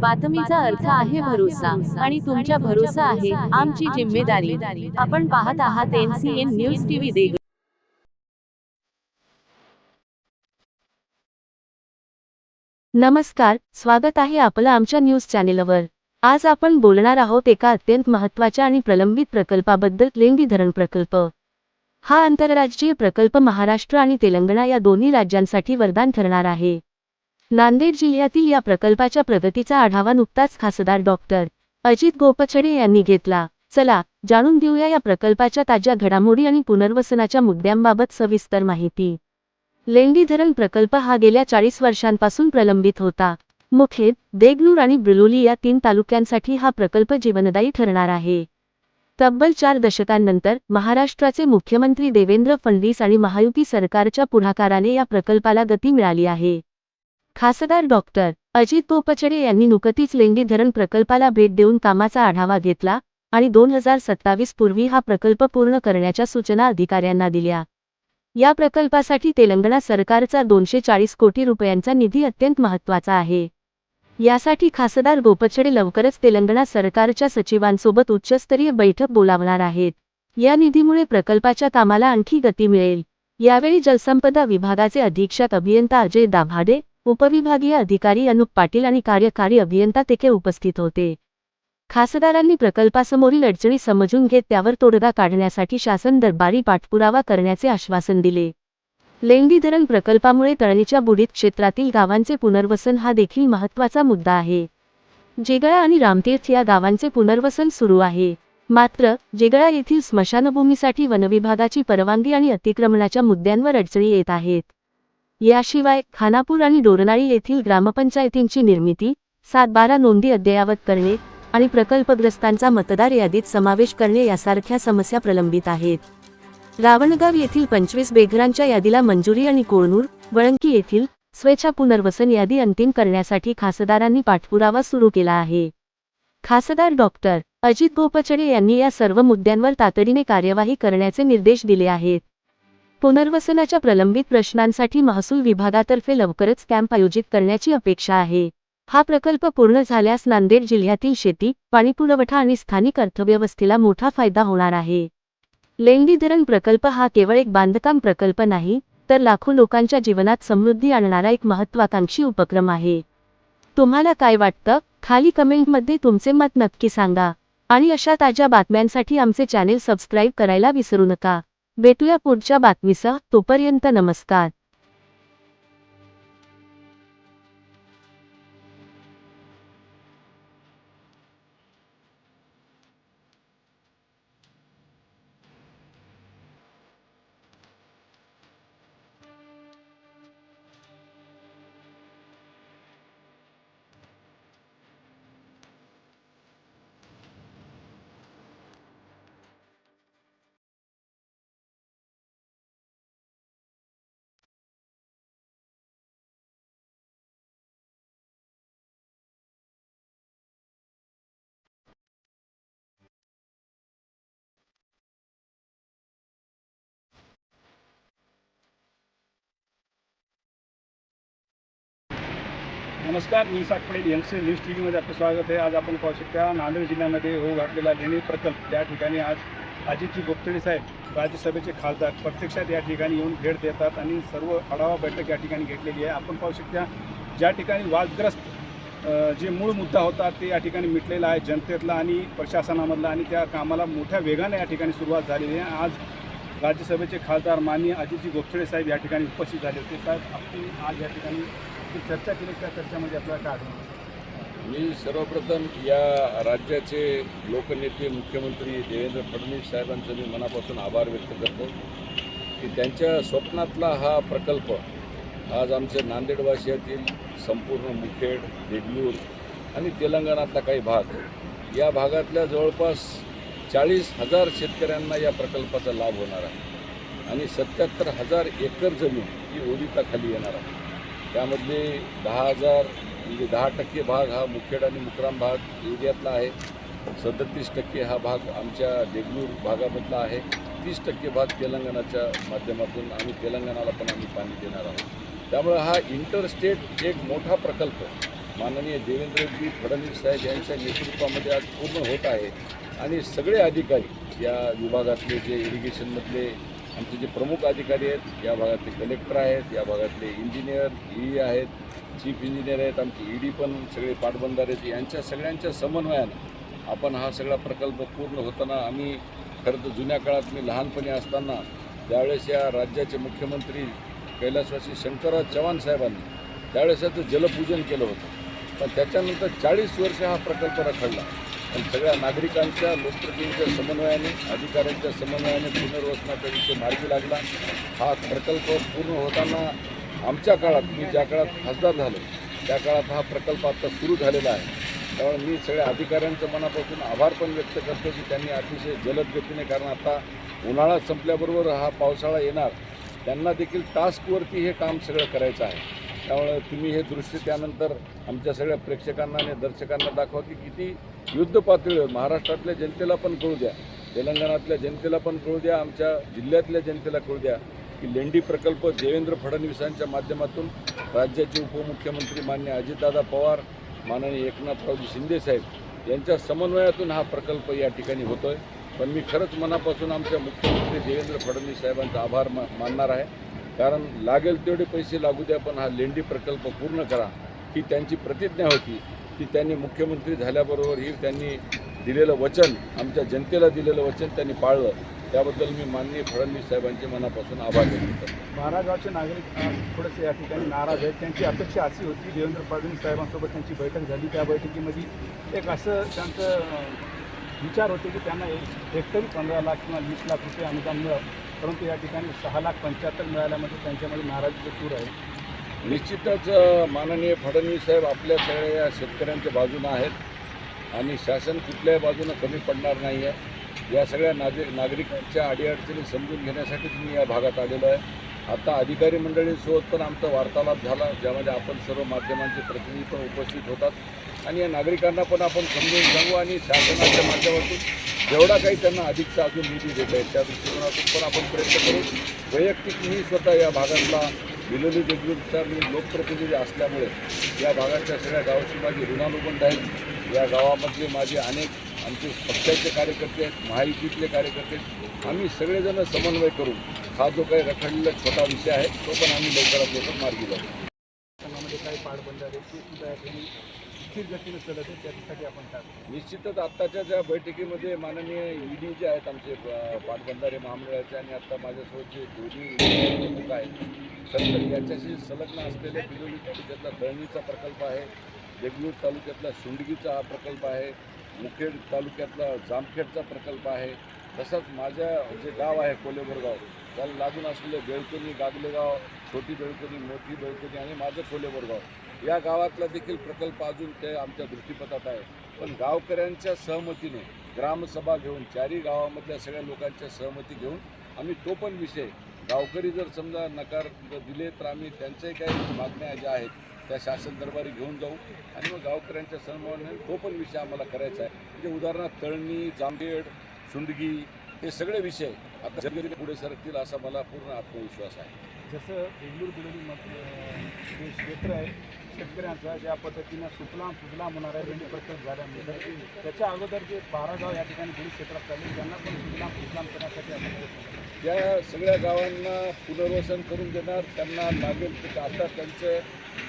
बातमीचा अर्थ आहे भरोसा आणि तुमच्या भरोसा आहे आमची जिम्मेदारी. आपण पाहत आहात एनसीएन न्यूज टीव्ही देग नमस्कार स्वागत आहे आपलं आमच्या न्यूज चॅनेलवर. आज आपण बोलणार आहोत एका अत्यंत महत्त्वाच्या आणि प्रलंबित प्रकल्पाबद्दल लेंडी धरण प्रकल्प. हा आंतरराज्यीय प्रकल्प महाराष्ट्र आणि तेलंगणा या दोन्ही राज्यांसाठी वरदान ठरणार आहे. नांदेड जिल्ह्यातील या प्रकल्पाच्या प्रगतीचा आढावा नुकताच खासदार डॉक्टर अजित गोपछडे यांनी घेतला. चला जाणून घेऊया या प्रकल्पाच्या ताज्या घडामोडी आणि पुनर्वसनाच्या मुद्द्यांबाबत सविस्तर माहिती. लेंडी धरण प्रकल्प हा गेल्या चाळीस वर्षांपासून प्रलंबित होता. मुखेड देगलूर आणि ब्रिलोली या तीन तालुक्यांसाठी हा प्रकल्प जीवनदायी ठरणार आहे. तब्बल चार दशकांनंतर महाराष्ट्राचे मुख्यमंत्री देवेंद्र फडणवीस आणि महायुती सरकारच्या पुढाकाराने या प्रकल्पाला गती मिळाली आहे. खासदार डॉक्टर अजित पोपचडे यांनी नुकतीच लेंडी धरण प्रकल्पाला भेट देऊन कामाचा आढावा घेतला आणि दोन हजार सत्तावीस पूर्वी हा प्रकल्प पूर्ण करण्याच्या सूचना अधिकाऱ्यांना दिल्या. या प्रकल्पासाठी तेलंगणा सरकारचा दोनशे चाळीस कोटी रुपयांचा निधी अत्यंत महत्त्वाचा आहे. यासाठी खासदार गोपछडे लवकरच तेलंगणा सरकारच्या सचिवांसोबत उच्चस्तरीय बैठक बोलावणार आहेत. या निधीमुळे प्रकल्पाच्या कामाला आणखी गती मिळेल. यावेळी जलसंपदा विभागाचे अधीक्षक अभियंता अजय दाभाडे उपविभागीय अधिकारी अनुप पाटील आणि कार्यकारी अभियंता तेथे उपस्थित होते. खासदारांनी प्रकल्पासमोरील अडचणी समजून घेत त्यावर तोडगा काढण्यासाठी शासन दरबारी पाठपुरावा करण्याचे आश्वासन दिले. लेंडी धरण प्रकल्पामुळे तळणीच्या बुडीत क्षेत्रातील गावांचे पुनर्वसन हा देखील महत्त्वाचा मुद्दा आहे. जेगळा आणि रामतीर्थ या गावांचे पुनर्वसन सुरू आहे. मात्र जेगळा येथील स्मशानभूमीसाठी वनविभागाची परवानगी आणि अतिक्रमणाच्या मुद्द्यांवर अडचणी येत आहेत. याशिवाय खानापूर आणि डोरनाळी येथील ग्रामपंचायतींची निर्मिती सातबारा नोंदी अद्ययावत करणे आणि प्रकल्पग्रस्तांचा मतदार यादीत समावेश करणे यासारख्या समस्या प्रलंबित आहेत. रावणगाव येथील पंचवीस बेघरांच्या यादीला मंजुरी आणि कोळनूर वळंकी येथील स्वेच्छा पुनर्वसन यादी अंतिम करण्यासाठी खासदारांनी पाठपुरावा सुरू केला आहे. खासदार डॉक्टर अजित गोपचडे यांनी या सर्व मुद्द्यांवर तातडीने कार्यवाही करण्याचे निर्देश दिले आहेत. पुनर्वसनाच्या प्रलंबित प्रश्नांसाठी महसूल विभागातर्फे लवकरच कॅम्प आयोजित करण्याची अपेक्षा आहे. हा प्रकल्प पूर्ण झाल्यास नांदेड जिल्ह्यातील शेती पाणीपुरवठा आणि स्थानिक अर्थव्यवस्थेला मोठा फायदा होणार आहे. लेंडी धरण प्रकल्प हा केवळ एक बांधकाम प्रकल्प नाही तर लाखो लोकांच्या जीवनात समृद्धी आणणारा एक महत्वाकांक्षी उपक्रम आहे. तुम्हाला काय वाटतं? खाली कमेंटमध्ये तुमचे मत नक्की सांगा. आणि अशा ताज्या बातम्यांसाठी आमचे चॅनेल सबस्क्राईब करायला विसरू नका. भेटूया पुढच्या बातमीसह तोपर्यंत नमस्कार. नमस्कार मी Isak N C news T व्हीमध्ये आपलं स्वागत आहे. आज आपण पाहू शकता नांदेड जिल्ह्यामध्ये होऊ घातलेला लेणी प्रकल्प. त्या ठिकाणी आज अजितजी गोपतडे साहेब राज्यसभेचे खासदार प्रत्यक्षात या ठिकाणी येऊन भेट देतात आणि सर्व आढावा बैठक या ठिकाणी घेतलेली आहे. आपण पाहू शकता ज्या ठिकाणी वादग्रस्त जे मूळ मुद्दा होता ते या ठिकाणी मिटलेला आहे जनतेतला आणि प्रशासनामधला आणि त्या कामाला मोठ्या वेगाने या ठिकाणी सुरुवात झालेली आहे. आज राज्यसभेचे खासदार माननीय अजितजी गोपछडे साहेब या ठिकाणी उपस्थित झाले होते. साहेब आपण आज या ठिकाणी ती चर्चा केली त्या चर्चेमध्ये आपल्याला काय आढळून मी सर्वप्रथम या राज्याचे लोकनेते मुख्यमंत्री देवेंद्र फडणवीस साहेबांचं मी मनापासून आभार व्यक्त करतो की त्यांच्या स्वप्नातला हा प्रकल्प आज आमच्या नांदेडवासियातील संपूर्ण मुखेड देगलूर आणि तेलंगणातला काही भाग या भागातल्या जवळपास चाळीस हजार शेतकऱ्यांना या प्रकल्पाचा लाभ होणार आहे आणि सत्याहत्तर हजार एकर जमीन ही ओलिताखाली येणार आहे. त्यामधले दहा हजार म्हणजे दहा टक्के भाग हा मुखेड आणि मुक्राम भाग एरियातला आहे. सदतीस टक्के हा भाग आमच्या देगलूर भागामधला आहे. तीस टक्के भाग तेलंगणाच्या माध्यमातून आम्ही तेलंगणाला पण आम्ही पाणी देणार आहोत. त्यामुळं हा इंटरस्टेट एक मोठा प्रकल्प माननीय देवेंद्रजी फडणवीस साहेब यांच्या नेतृत्वामध्ये आज पूर्ण होत आहे. आणि सगळे अधिकारी या विभागातले जे इरिगेशनमधले आमचे जे प्रमुख अधिकारी आहेत या भागातले कलेक्टर आहेत या भागातले इंजिनियर ई आहेत चीफ इंजिनियर आहेत आमचे ई डी पण सगळे पाटबंधारे आहेत. यांच्या सगळ्यांच्या समन्वयानं आपण हा सगळा प्रकल्प पूर्ण होताना आम्ही खरं तर जुन्या काळात मी लहानपणी असताना त्यावेळेस या राज्याचे मुख्यमंत्री कैलासवासी शंकरराव चव्हाण साहेबांनी त्यावेळेस याचं जलपूजन केलं होतं. पण त्याच्यानंतर चाळीस वर्ष हा प्रकल्प रखडला. पण सगळ्या नागरिकांच्या लोकप्रतिनिधींच्या समन्वयाने अधिकाऱ्यांच्या समन्वयाने पुनर्वसनाचा विषय मार्गी लागला. हा प्रकल्प पूर्ण होताना आमच्या काळात मी ज्या काळात खासदार झालो त्या काळात हा प्रकल्प आत्ता सुरू झालेला आहे. त्यामुळे मी सगळ्या अधिकाऱ्यांचं मनापासून आभार पण व्यक्त करतो की त्यांनी अतिशय जलद गतीने कारण आता उन्हाळा संपल्याबरोबर हा पावसाळा येणार त्यांना देखील टास्कवरती हे काम सगळं करायचं आहे. त्यामुळे तुम्ही हे दृश्य त्यानंतर आमच्या सगळ्या प्रेक्षकांना आणि दर्शकांना दाखवा की किती युद्ध पातळीवर महाराष्ट्रातल्या जनतेला पण कळू द्या तेलंगणातल्या जनतेला पण कळू द्या आमच्या जिल्ह्यातल्या जनतेला कळू द्या की लेंडी प्रकल्प देवेंद्र फडणवीसांच्या माध्यमातून राज्याचे उपमुख्यमंत्री मान्य अजितदादा पवार माननीय एकनाथरावजी शिंदेसाहेब यांच्या समन्वयातून हा प्रकल्प या ठिकाणी होतो आहे पण मी खरंच मनापासून आमच्या मुख्यमंत्री देवेंद्र फडणवीस साहेबांचा आभार मा मानणार आहे. कारण लागेल तेवढे पैसे लागू द्या पण हा लेंडी प्रकल्प पूर्ण करा ही त्यांची प्रतिज्ञा होती. की त्यांनी मुख्यमंत्री झाल्याबरोबर ही त्यांनी दिलेलं वचन आमच्या जनतेला दिलेलं वचन त्यांनी पाळलं. त्याबद्दल मी माननीय फडणवीस साहेबांचे मनापासून आभार व्यक्त करतो. नागरिक थोडेसे या ठिकाणी नाराज आहेत. त्यांची अपेक्षा अशी होती देवेंद्र फडणवीस साहेबांसोबत त्यांची बैठक झाली. त्या बैठकीमध्ये एक असं त्यांचं विचार होते की त्यांना एक हेक्टरी पंधरा लाख किंवा वीस लाख रुपये अनुदान मिळावं. परंतु या ठिकाणी सहा लाख पंच्याहत्तर मिळाल्यामध्ये त्यांच्यामध्ये नाराजीचं सूर आहे. निश्चितच माननीय फडणवीस साहेब आपल्या सगळ्या या शेतकऱ्यांच्या बाजूनं आहेत आणि शासन कुठल्याही बाजूनं कमी पडणार नाही आहे या सगळ्या नागरिक नागरिकांच्या अडीअडचणी समजून घेण्यासाठीच मी या भागात आलेलो आहे. आता अधिकारी मंडळींसोबत पण आमचा वार्तालाप झाला ज्यामध्ये आपण सर्व माध्यमांचे प्रतिनिधी पण उपस्थित होतात. आणि या नागरिकांना पण आपण समजून सांगू आणि शासनाच्या माध्यमातून जेवढा काही त्यांना अधिकचा अजून निधी देत आहे त्या दृष्टिकोनातून पण आपण प्रयत्न करू. वैयक्तिक मी स्वतः या भागातला बिलोली देगलूरचा मी लोकप्रतिनिधी असल्यामुळे या भागाच्या सगळ्या गावाची माझी ऋणानुबंध आहे या गावामधले माझे अनेक आमचे पक्षाचे कार्यकर्ते आहेत महायुतीतले कार्यकर्ते आहेत. आम्ही सगळेजण समन्वय करून हा जो काही रखडलेला छोटा विषय आहे तो पण आम्ही लवकरात लवकर मार्गी लावू. काही पाडबंद आहेत ते सुद्धा या स्थिर गतीनं चलत आपण काय निश्चितच आत्ताच्या ज्या बैठकीमध्ये माननीय ईडी जे आहेत आमचे पाटबंधारे महामंडळाचे आणि आत्ता माझ्यासोबत जे दोन्ही प्रमुख आहेत तर याच्याशी संलग्न असलेले बिलोली तालुक्यातला दळणीचा प्रकल्प आहे देगलूर तालुक्यातला सुंडगीचा हा प्रकल्प आहे मुखेड तालुक्यातला जामखेडचा प्रकल्प आहे तसंच माझ्या जे गाव आहे कोलेबर त्याला लागून असलेलं बेळकोणी गागलेगाव छोटी बेळकोणी मोठी बेळकोणी आणि माझं कोलेबर या गावातला देखील प्रकल्प अजून ते आमच्या दृष्टीपथात आहे. पण गावकऱ्यांच्या सहमतीने ग्रामसभा घेऊन चारही गावामधल्या सगळ्या लोकांच्या सहमती घेऊन आम्ही तो पण विषय गावकरी जर समजा नकार दिले तर आम्ही त्यांच्याही काही मागण्या ज्या आहेत त्या शासन दरबारी घेऊन जाऊ आणि मग गावकऱ्यांच्या सहमतीने तो पण विषय आम्हाला करायचा आहे. म्हणजे उदाहरणार्थ तळणी जामखेड सुंडगी हे सगळे विषय आता जगरी पुढे सरकतील असा मला पूर्ण आत्मविश्वास आहे. जसं बेंगळूर बिलोलीमध्ये जे क्षेत्र आहे शेतकऱ्यांचा ज्या पद्धतीनं सुफलाम सुफलाम होणार आहे रेंडी प्रकल्प झाल्यानंतर त्याच्या अगोदर जे बारा गाव या ठिकाणी गुढी क्षेत्रात चालले त्यांना पण सुफलाम सुफलाम करण्यासाठी आपण त्या सगळ्या गावांना पुनर्वसन करून देणार त्यांना लागेल ते आता त्यांचे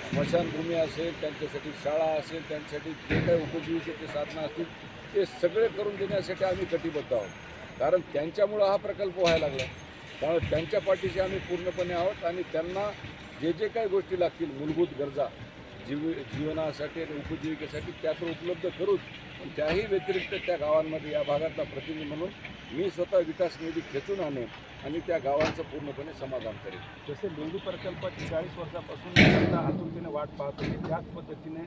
स्मशानभूमी असेल त्यांच्यासाठी शाळा असेल त्यांच्यासाठी जे काही उपजीविकेचे साधनं असतील ते सगळे करून देण्यासाठी आम्ही कटिबद्ध आहोत. कारण त्यांच्यामुळं हा प्रकल्प व्हायला लागला. त्यामुळे त्यांच्या पाठीशी आम्ही पूर्णपणे आहोत आणि त्यांना जे जे काही गोष्टी लागतील मूलभूत गरजा जीव जीवनासाठी आणि उपजीविकेसाठी त्या तर उपलब्ध करूच. पण त्याही व्यतिरिक्त त्या गावांमध्ये या भागातला प्रतिनिधी म्हणून मी स्वतः विकास निधी खेचून आणेन आणि त्या गावांचं पूर्णपणे समाधान करेन. जसे लेंडी प्रकल्पाची चाळीस वर्षापासून जनता आतुरतेने वाट पाहत होती त्याच पद्धतीने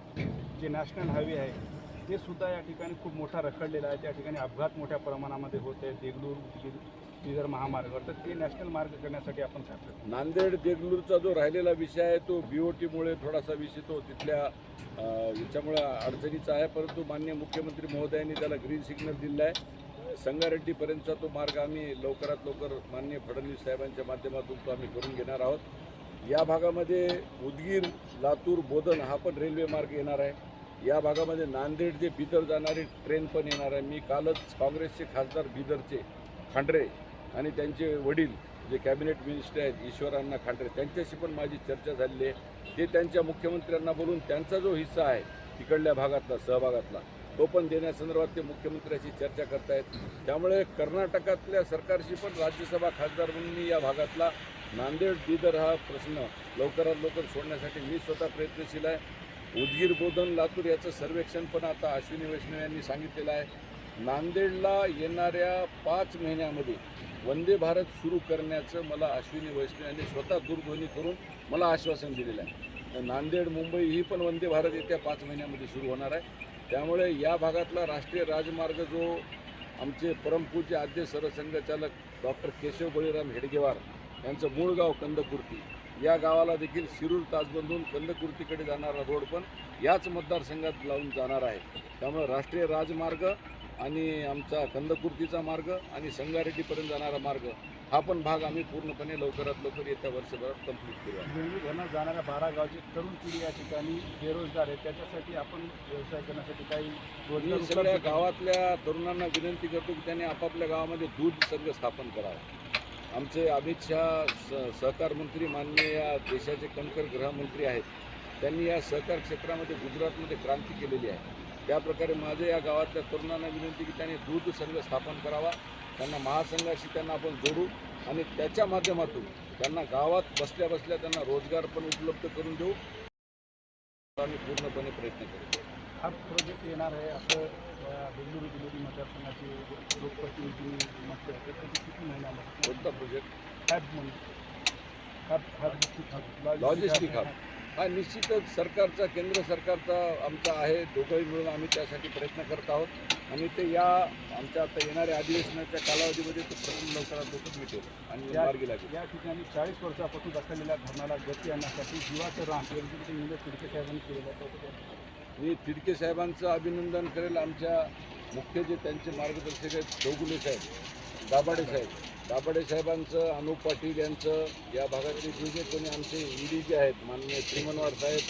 जे नॅशनल हायवे आहे ते सुद्धा या ठिकाणी खूप मोठा रखडलेला आहे. त्या ठिकाणी अपघात मोठ्या प्रमाणामध्ये होत. आहे देगलूर बिदर महामार्गावर तर ते नॅशनल मार्ग करण्यासाठी आपण काय नांदेड देगलूरचा जो राहिलेला विषय आहे तो बी ओ टीमुळे थोडासा विषय तो तिथल्या याच्यामुळे अडचणीचा आहे परंतु माननीय मुख्यमंत्री महोदयांनी त्याला ग्रीन सिग्नल दिलेला आहे. संगारेड्डीपर्यंतचा तो मार्ग आम्ही लवकरात लवकर माननीय फडणवीस साहेबांच्या माध्यमातून तो आम्ही करून घेणार आहोत. या भागामध्ये उदगीर लातूर बोधन हा पण रेल्वे मार्ग येणार आहे. या भागामध्ये नांदेड ते बिदर जाणारी ट्रेन पण येणार आहे. मी कालच काँग्रेसचे खासदार बिदरचे खांडरे आणि त्यांचे वडील जे कॅबिनेट मिनिस्टर आहेत ईश्वरांना खांडरे त्यांच्याशी पण माझी चर्चा झालेली आहे. ते त्यांच्या मुख्यमंत्र्यांना बोलून त्यांचा जो हिस्सा आहे तिकडल्या भागातला सहभागातला तो पण देण्यासंदर्भात ते मुख्यमंत्र्याशी चर्चा करतायत. त्यामुळे कर्नाटकातल्या सरकारशी पण राज्यसभा खासदार म्हणून मी या भागातला नांदेड बिदर हा प्रश्न लवकरात लवकर सोडण्यासाठी मी स्वतः प्रयत्नशील आहे. उदगीर बोधन लातूर याचं सर्वेक्षण पण आता अश्विनी वैष्णव यांनी सांगितलेलं आहे. नांदेडला येणाऱ्या पाच महिन्यामध्ये वंदे भारत सुरू करण्याचं मला अश्विनी वैष्णव यांनी स्वतः दूरध्वनी करून मला आश्वासन दिलेलं आहे. नांदेड मुंबई ही पण वंदे भारत येत्या पाच महिन्यामध्ये सुरू होणार आहे. त्यामुळे या भागातला राष्ट्रीय राजमार्ग जो आमचे परमपूज्य आद्य सरसंघचालक डॉक्टर केशव बळीराम हेडगेवार यांचं मूळ गाव कंदकुर्ती या गावाला देखील शिरूर ताजबंधून कंदकुर्तीकडे जाणारा रोड पण याच मतदारसंघात लावून जाणार आहे. त्यामुळे राष्ट्रीय राजमार्ग आणि आमचा कंदकुर्तीचा मार्ग आणि संगारेड्डीपर्यंत जाणारा मार्ग हा पण भाग आम्ही पूर्णपणे लवकरात लवकर येत्या वर्षभरात कंप्लीट करूया वेगळी धरणात जाणाऱ्या बारा गावची तरुण पिढी या ठिकाणी बेरोजगार आहे. त्याच्यासाठी आपण व्यवसाय करण्यासाठी काही मी सगळ्या गावातल्या तरुणांना विनंती करतो की त्यांनी आपापल्या गावामध्ये दूध संघ स्थापन करावा. आमचे अमित शहा स सहकार मंत्री माननीय या देशाचे कणकर गृहमंत्री आहेत. त्यांनी या सहकार क्षेत्रामध्ये गुजरातमध्ये क्रांती केलेली आहे. त्या प्रकारे माझ्या या गावातल्या तरुणांना विनंती की त्यांनी दूध संघ स्थापन करावा. त्यांना महासंघाशी त्यांना आपण जोडू आणि त्याच्या माध्यमातून त्यांना गावात बसल्या बसल्या त्यांना रोजगार पण उपलब्ध करून देऊ. आम्ही पूर्णपणे प्रयत्न करू. हा प्रोजेक्ट येणार आहे असं बेंगलुरू जिल्ह्यातील मतदारसंघाचे लोकप्रतिनिधींनी म्हटलं किती महिन्यामध्ये कोणता प्रोजेक्ट हॅब म्हणून. हॅब हब लॉजिस्टिक हब हा निश्चितच सरकारचा केंद्र सरकारचा आमचा आहे. दोघंही मिळून आम्ही त्यासाठी प्रयत्न करत आहोत. आणि ते या आमच्या आता येणाऱ्या अधिवेशनाच्या कालावधीमध्ये ते प्रथम लवकरात लवकर मिळेल आणि या- मार्गी लागेल. या ठिकाणी चाळीस वर्षापासून बसलेल्या धरणाला गती आणण्यासाठी जीवाचं रान यांची नियोजन तिडके साहेबांनी केलेलं त्याचं मी तिडके साहेबांचं अभिनंदन करेल. आमच्या मुख्य जे त्यांचे मार्गदर्शक आहेत चौगुले साहेब दाभाडे साहेब दाभाडे साहेबांचं अनुप पाटील यांचं या भागातले जे जे कोणी आमचे ईडी जे आहेत माननीय श्रीमनवार साहेब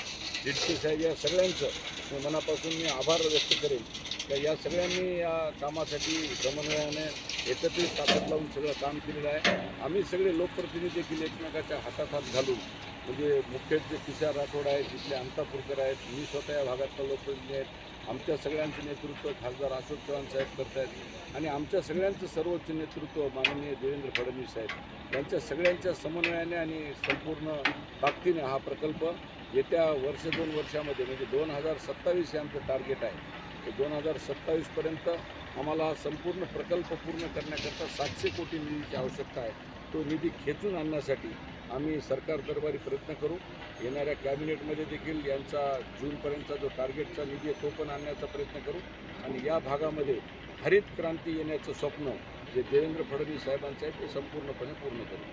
तिडके साहेब या सगळ्यांचं मनापासून मी आभार व्यक्त करेन. तर या सगळ्यांनी या कामासाठी समन्वयाने एकत्रित ताकद लावून सगळं काम केलेलं आहे. आम्ही सगळे लोकप्रतिनिधी देखील एकमेकाच्या हातात हात घालून म्हणजे मुख्य जे किशोर राठोड आहेत तिथले अंतापूरकर आहेत मी स्वतः या भागातला लोकप्रतिनिधी आहेत आमच्या सगळ्यांचं नेतृत्व खासदार अशोक चव्हाण साहेब करत आहेत आणि आमच्या सगळ्यांचं सर्वोच्च नेतृत्व माननीय देवेंद्र फडणवीस साहेब. यांच्या सगळ्यांच्या समन्वयाने आणि संपूर्ण ताकदीने हा प्रकल्प येत्या वर्ष दोन वर्षामध्ये म्हणजे दोन हजार सत्तावीस हे आमचं टार्गेट आहे. तर दोन हजार सत्तावीसपर्यंत आम्हाला हा संपूर्ण प्रकल्प पूर्ण करण्याकरता सातशे कोटी निधीची आवश्यकता आहे. तो निधी खेचून आणण्यासाठी आम्ही सरकार दरबारी प्रयत्न करू. येणाऱ्या कॅबिनेटमध्ये देखील यांचा जूनपर्यंतचा जो टार्गेटचा निधी आहे तो पण आणण्याचा प्रयत्न करू. आणि या भागामध्ये हरित क्रांती येण्याचं स्वप्न जे देवेंद्र फडणवीस साहेबांचं आहे ते संपूर्णपणे पूर्ण करू.